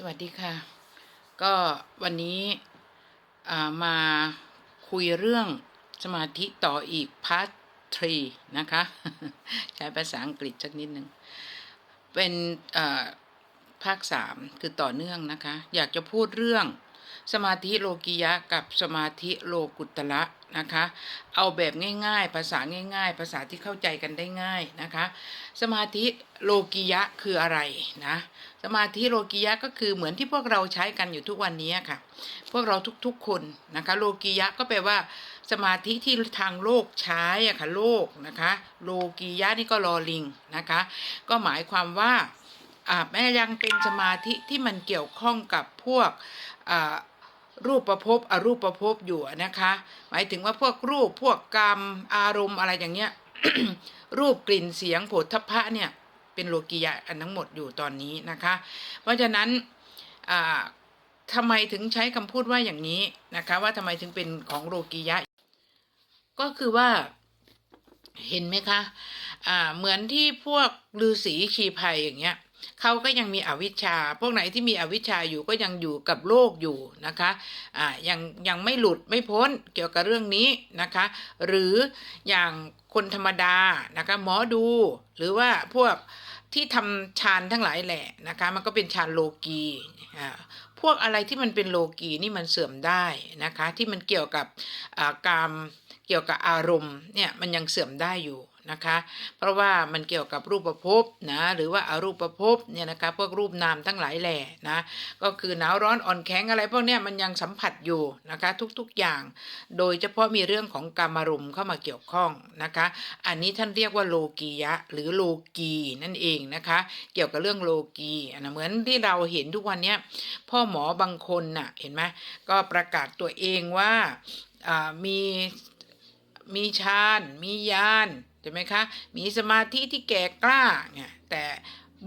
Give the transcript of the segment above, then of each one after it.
สวัสดีค่ะ ก็วันนี้มาคุยเรื่องสมาธิต่ออีกพาร์ททรีนะคะ ใช้ภาษาอังกฤษสักนิดหนึ่ง เป็นอ่าภาคสามคือต่อเนื่องนะคะ อยากจะพูดเรื่อง สมาธิโลกิยะกับสมาธิโลกุตระนะคะ เอาแบบง่าย ๆ ภาษาง่าย ๆ ภาษาที่เข้าใจกันได้ง่ายนะคะ สมาธิโลกิยะคืออะไรนะ สมาธิโลกิยะก็คือเหมือนที่พวกเราใช้กันอยู่ทุกวันนี้ค่ะ พวกเราทุกๆคนนะคะ โลกิยะก็แปลว่า สมาธิที่ทางโลกใช้อะค่ะโลกนะคะ โลกียะนี่ก็รอลิงนะคะ ก็หมายความว่าแม้ยังเป็นสมาธิที่มันเกี่ยวข้องกับพวกอ รูปประพบอรูปประพบอยู่นะคะ หมายถึงว่าพวกรูปพวกกรรมอารมณ์อะไรอย่างเงี้ย รูปกลิ่นเสียงโผฏฐัพพะเนี่ย เป็นโลกียะอันทั้งหมดอยู่ตอนนี้นะคะ เพราะฉะนั้นอ่าทำไมถึงใช้คำพูดว่าอย่างนี้นะคะ ว่าทำไมถึงเป็นของโลกียะ ก็คือว่าเห็นไหมคะอ่าเหมือนที่พวกฤาษีชีภัยอย่างเงี้ย เขาก็ยังมีอวิชชา พวกไหนที่มีอวิชชาอยู่ก็ยังอยู่กับโลกอยู่นะคะอ่ายังยังไม่หลุดไม่พ้นเกี่ยวกับเรื่องนี้นะคะ หรืออย่างคนธรรมดานะคะหมอดูหรือว่าพวกที่ทำฌานทั้งหลายแหละนะคะ มันก็เป็นฌานโลกีอ่าพวกอะไรที่มันเป็นโลกีนี่มันเสื่อมได้นะคะ ที่มันเกี่ยวกับอ่ากามเกี่ยวกับอารมณ์เนี่ยมันยังเสื่อมได้อยู่ นะคะ เพราะว่ามันเกี่ยวกับรูปภพนะหรือว่าอารูปภพเนี่ยนะคะพวกรูปนามทั้งหลายแหล่นะก็คือหนาวร้อนอ่อนแข็งอะไรพวกเนี้ยมันยังสัมผัสอยู่นะคะทุกๆอย่าง โดยเฉพาะมีเรื่องของกามารมเข้ามาเกี่ยวข้องนะคะ อันนี้ท่านเรียกว่าโลกียะ หรือโลกีนั่นเองนะคะ เกี่ยวกับเรื่องโลกีนะเหมือนที่เราเห็นทุกวันเนี้ยพ่อหมอบางคนน่ะเห็นไหมก็ประกาศตัวเองว่ามีมีฌานมีญาณ ใช่ไหมคะ มีสมาธิที่แก่กล้าเนี่ยแต่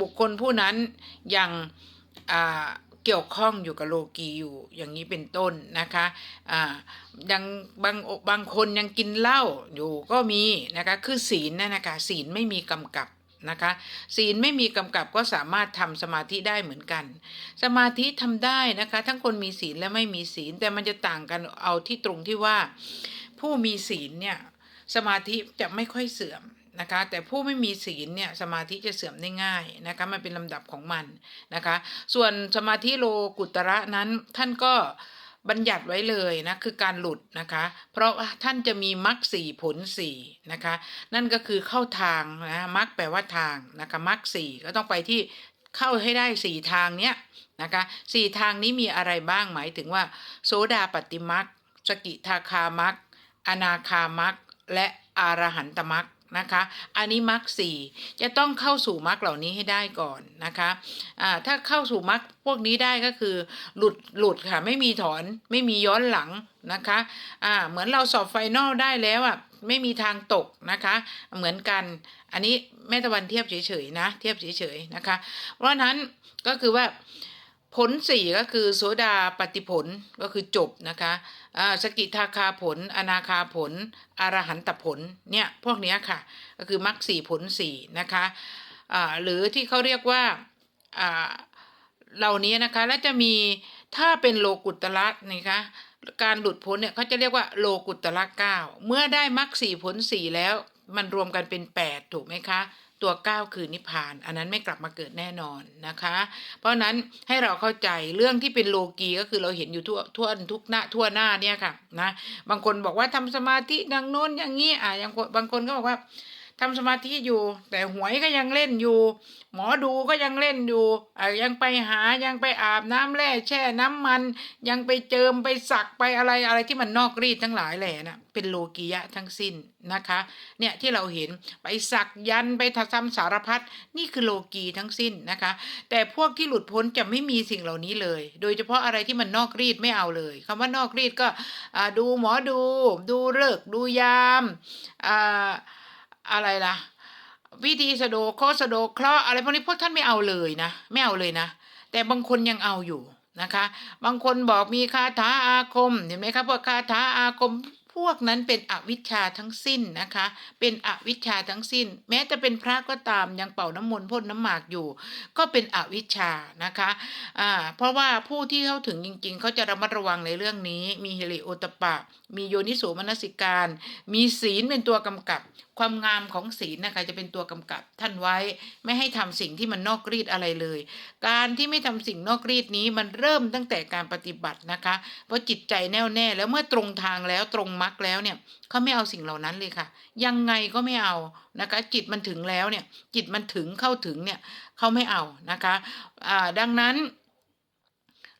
บุคคลผู้นั้นยังเกี่ยวข้องอยู่กับโลกีอยู่อย่างนี้เป็นต้นนะคะอ่ายังบางบางคนยังกินเหล้าอยู่ก็มีนะคะคือศีลนั่นนะคะศีลไม่มีกำกับนะคะศีลไม่มีกำกับก็สามารถทำสมาธิได้เหมือนกัน สมาธิทำได้นะคะ ทั้งคนมีศีลและไม่มีศีลแต่มันจะต่างกันเอาที่ตรงที่ว่าผู้มีศีลเนี่ย สมาธิจะไม่ค่อยเสื่อมนะคะแต่ผู้ไม่มีศีลเนี่ยสมาธิจะเสื่อมได้ง่ายนะคะมันเป็นลำดับของมันนะคะส่วนสมาธิโลกุตระนั้นท่านก็บัญญัติไว้เลยนะคือการหลุดนะคะ เพราะท่านจะมีมรรคสี่ผลสี่นะคะนั่นก็คือเข้าทางนะมรรคแปลว่าทางนะคะมรรคสี่ก็ต้องไปที่เข้าให้ได้สี่ทางเนี้ยนะคะสี่ทางนี้มีอะไรบ้างหมายถึงว่า โสดาปฏิมรรคสกิทาคามักอนาคามัก และอารหันตมักนะคะอันนี้มักสี่จะต้องเข้าสู่มักเหล่านี้ให้ได้ก่อนนะคะอ่าถ้าเข้าสู่มักพวกนี้ได้ก็คือหลุดหลุดค่ะไม่มีถอนไม่มีย้อนหลังนะคะอ่าเหมือนเราสอบไฟนอลได้แล้วอะไม่มีทางตกนะคะ เหมือนกัน อันนี้แม่ตะวันเทียบเฉยๆนะ เทียบเฉยๆนะคะ เพราะฉะนั้นก็คือว่า ผลสี่ก็คือโสดาปฏิผลก็คือจบนะคะอ่าสกิทาคาผล อนาคาผล อรหันตผลเนี่ยพวกเนี้ยค่ะ ก็คือมรรคสี่ผลสี่นะคะอ่าหรือที่เขาเรียกว่าอ่าเหล่านี้นะคะแล้วจะมีถ้าเป็นโลกุตระนะคะการหลุดพ้นเนี่ยเขาจะเรียกว่าโลกุตระเก้าเมื่อได้มรรคสี่ผลสี่แล้วมันรวมกันเป็นแปดถูกไหมคะ ตัวก้าคือนิพพาน อันนั้นไม่กลับมาเกิดแน่นอนนะคะ เพราะนั้นให้เราเข้าใจเรื่องที่เป็นโลกีก็คือเราเห็นอยู่ทั่วทั่วทุกหน้าทั่วหน้าเนี่ยค่ะนะบางคนบอกว่าทำสมาธิดังโน้นอย่างนี้อะอย่างคนบางคนก็บอกว่า ทำสมาธิอยู่ แต่หวยก็ยังเล่นอยู่ หมอดูก็ยังเล่นอยู่อยังไปหายังไปอาบน้ำแร่แช่น้ำมัน ยังไปเจิมไปสักไปอะไรอะไรที่มันนอกรีดทั้งหลายแหล่นะเป็นโลกียะทั้งสิ้นนะคะ เนี่ยที่เราเห็นไปสักยันไปทำสารพัดนี่คือโลกีทั้งสิ้นนะคะ แต่พวกที่หลุดพ้นจะไม่มีสิ่งเหล่านี้เลย โดยเฉพาะอะไรที่มันนอกรีดไม่เอาเลยคำว่านอกรีดก็ดูหมอดู ดูเลิกดูยามอ่า อะไรล่ะ วิธีสะดดเคสะโดดเคราะห์อะไรพวกนี้พวกท่านไม่เอาเลยนะไม่เอาเลยนะ แต่บางคนยังเอาอยู่นะคะ บางคนบอกมีคาถาอาคมเห็นไหมครับพวกคาถาอาคมพวกนั้นเป็นอวิชชาทั้งสิ้นนะคะ เป็นอวิชชาทั้งสิ้น แม้จะเป็นพระก็ตามยังเป่าน้ำมนต์พ่นน้ำหมากอยู่ ก็เป็นอวิชชานะคะอ่าเพราะว่าผู้ที่เข้าถึงจริง ๆ เขาจะระมัดระวังในเรื่องนี้ มีฮิริโอตปปะ มีโยนิโสมนสิการ มีศีลเป็นตัวกำกับ ความงามของศีลนะคะจะเป็นตัวกำกับท่านไว้ ไม่ให้ทำสิ่งที่มันนอกรีดอะไรเลย การที่ไม่ทำสิ่งนอกรีดนี้มันเริ่มตั้งแต่การปฏิบัตินะคะ เพราะจิตใจแน่วแน่แล้วเมื่อตรงทางแล้วตรงมรรคแล้วเนี่ยเขาไม่เอาสิ่งเหล่านั้นเลยค่ะ ยังไงก็ไม่เอานะคะ จิตมันถึงแล้วเนี่ย จิตมันถึงเข้าถึงเนี่ยเขาไม่เอานะคะอ่าดังนั้น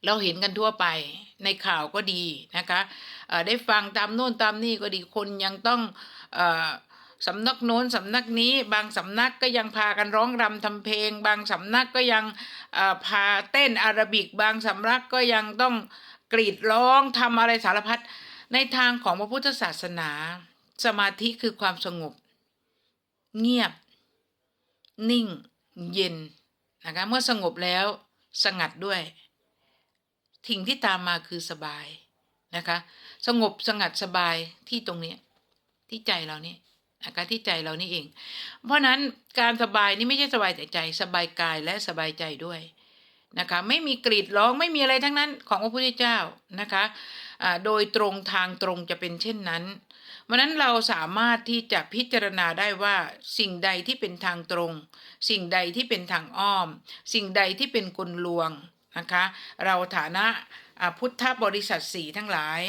เราเห็นกันทั่วไปในข่าวก็ดีนะคะได้ฟังตามโน่นตามนี่ก็ดีคนยังต้องอ สำนักโน้นสำนักนี้บางสำนักก็ยังพากันร้องรำทำเพลง บางสำนักก็ยังพาเต้นอาราบิก บางสำนักก็ยังต้องกรีดร้องทำอะไรสารพัดในทางของพระพุทธศาสนา สมาธิคือความสงบ เงียบ นิ่ง เย็นนะคะเมื่อสงบแล้วสงัดด้วยสิ่งที่ตามมาคือสบายนะคะ สงบสงัดสบายที่ตรงนี้ ที่ใจเรานี่ นะคะที่ใจเรานี่เอง เพราะนั้นการสบายนี่ไม่ใช่สบายแต่ใจ สบายกายและสบายใจด้วยนะคะ ไม่มีกรีดร้องไม่มีอะไรทั้งนั้นของพระพุทธเจ้านะคะอ่าโดยตรงทางตรงจะเป็นเช่นนั้นเพราะนั้นเราสามารถที่จะพิจารณาได้ว่าสิ่งใดที่เป็นทางตรง สิ่งใดที่เป็นทางอ้อม สิ่งใดที่เป็นกลลวงนะคะ เราฐานะ พุทธบริษัทสีทั้งหลาย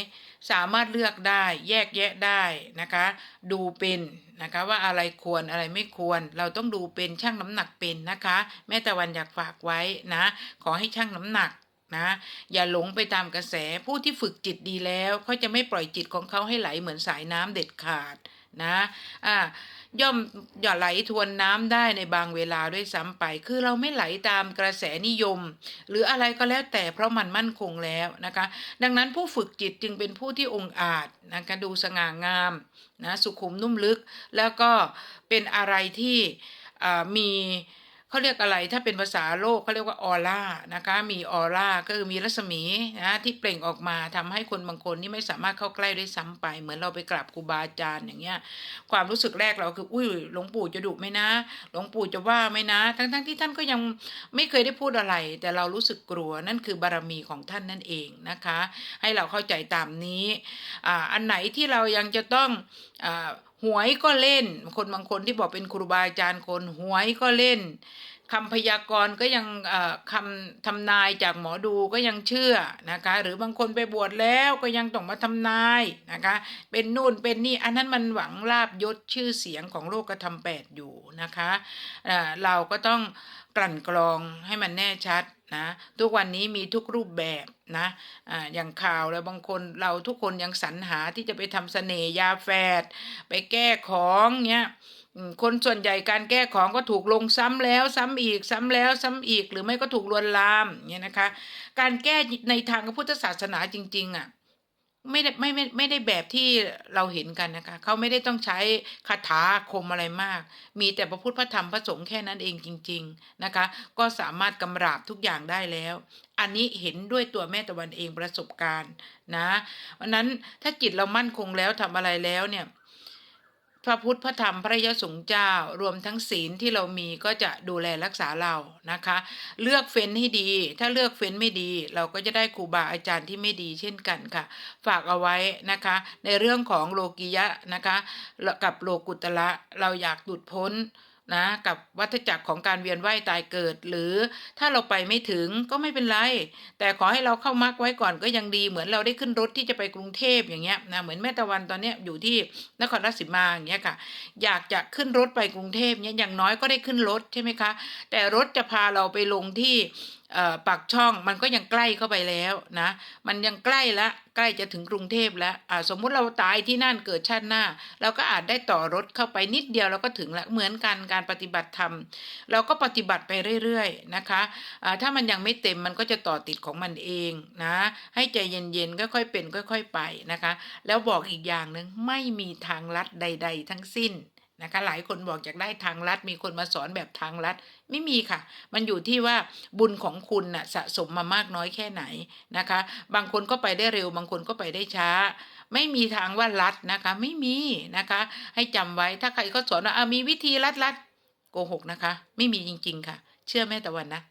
สามารถเลือกได้แยกแยะได้นะคะ ดูเป็นนะคะว่าอะไรควรอะไรไม่ควร เราต้องดูเป็นช่างน้ำหนักเป็นนะคะ แม่ตะวันอยากฝากไว้นะ ขอให้ช่างน้ำหนักนะอย่าหลงไปตามกระแสผู้ที่ฝึกจิตดีแล้วเขาจะไม่ปล่อยจิตของเขาให้ไหลเหมือนสายน้ำเด็ดขาดนะอ่า ย่อมอย่าไหลทวนน้ำได้ในบางเวลาด้วยซ้ำไป คือเราไม่ไหลตามกระแสนิยม หรืออะไรก็แล้วแต่เพราะมันมั่นคงแล้วนะคะ ดังนั้นผู้ฝึกจิตจึงเป็นผู้ที่องค์อาจนะคะดูสง่างามนะสุขุมนุ่มลึก แล้วก็เป็นอะไรที่มี เขาเรียกอะไรถ้าเป็นภาษาโลกเขาเรียกว่าออร่านะคะ มีออร่าก็คือมีรัศมีนะที่เปล่งออกมาทำให้คนบางคนนี่ไม่สามารถเข้าใกล้ได้ซ้ำไป เหมือนเราไปกราบครูบาอาจารย์อย่างเงี้ย ความรู้สึกแรกเราคืออุ้ยหลวงปู่จะดุไหมนะ หลวงปู่จะว่าไหมนะ ทั้งๆทที่ท่านก็ยังไม่เคยได้พูดอะไร แต่เรารู้สึกกลัวนั่นคือบารมีของท่านนั่นเองนะคะ ให้เราเข้าใจตามนี้อ่าอันไหนที่เรายังจะต้องอ่า หวยก็เล่น คนบางคนที่บอกเป็นครูบาอาจารย์คนหวยก็เล่น คำพยากรณ์ก็ยังคำทำนายจากหมอดูก็ยังเชื่อนะคะ หรือบางคนไปบวชแล้วก็ยังต้องมาทำนายนะคะ เป็นนู่นเป็นนี่อันนั้นมันหวังลาบยศชื่อเสียงของโลกธรรมแปดอยู่นะคะเอ่อเราก็ต้องกลั่นกรองให้มันแน่ชัดนะทุกวันนี้มีทุกรูปแบบนะอ่าอย่างข่าวแล้วบางคนเราทุกคนยังสรรหาที่จะไปทำเสน่ห์ยาแฝดไปแก้ของเนี้ย คนส่วนใหญ่การแก้ของก็ถูกลงซ้ำแล้วซ้ำอีกซ้ำแล้วซ้ำอีก หรือไม่ก็ถูกลวนลามเนี่ยนะคะ การแก้ในทางพระพุทธศาสนาจริง ๆอะไม่ได้ไม่ไม่ไม่ได้แบบที่เราเห็นกันนะคะเขาไม่ได้ต้องใช้คาถาอาคมอะไรมาก มีแต่พระพุทธพระธรรมพระสงฆ์แค่นั้นเองจริง ๆนะคะ ก็สามารถกำราบทุกอย่างได้แล้ว อันนี้เห็นด้วยตัวแม่ตะวันเองประสบการณ์นะวันนั้นถ้าจิตเรามั่นคงแล้วทำอะไรแล้วเนี่ย พระพุทธพระธรรมพระยสงฆ์เจ้ารวมทั้งศีลที่เรามีก็จะดูแลรักษาเรานะคะ เลือกเฟ้นให้ดี ถ้าเลือกเฟ้นไม่ดี เราก็จะได้ครูบาอาจารย์ที่ไม่ดีเช่นกันค่ะ ฝากเอาไว้นะคะ ในเรื่องของโลกิยะนะคะ กับโลกุตละเราอยากหลุดพ้น นะกับวัฏจักรของการเวียนว่ายตายเกิด หรือถ้าเราไปไม่ถึงก็ไม่เป็นไร แต่ขอให้เราเข้ามักไว้ก่อนก็ยังดี เหมือนเราได้ขึ้นรถที่จะไปกรุงเทพอย่างเงี้ยนะเหมือนแม่ตะวันตอนเนี้ยอยู่ที่นครราชสีมาอย่างเงี้ยค่ะ อยากจะขึ้นรถไปกรุงเทพเนี่ยอย่างน้อยก็ได้ขึ้นรถใช่ไหมคะ แต่รถจะพาเราไปลงที่ ปากช่องมันก็ยังใกล้เข้าไปแล้วนะ มันยังใกล้ละใกล้จะถึงกรุงเทพแล้วสมมุติเราตายที่นั่นเกิดชาติหน้า เราก็อาจได้ต่อรถเข้าไปนิดเดียวเราก็ถึงละเหมือนกันการปฏิบัติธรรม เราก็ปฏิบัติไปเรื่อยๆนะคะอ่าถ้ามันยังไม่เต็มมันก็จะต่อติดของมันเองนะ ให้ใจเย็นๆค่อยๆเป็นค่อย ๆ ไปนะคะ แล้วบอกอีกอย่างหนึ่งไม่มีทางลัดใด ๆ ทั้งสิ้น นะคะ หลายคนบอกอยากได้ทางลัด มีคนมาสอนแบบทางลัด ไม่มีค่ะ มันอยู่ที่ว่าบุญของคุณน่ะสะสมมามากน้อยแค่ไหนนะคะ บางคนก็ไปได้เร็ว บางคนก็ไปได้ช้า ไม่มีทางว่าลัดนะคะ ไม่มีนะคะ ให้จำไว้ถ้าใครเขาสอนว่ามีวิธีลัดลัดโกหกนะคะ ไม่มีจริง ๆ ค่ะ เชื่อแม่ตะวันนะ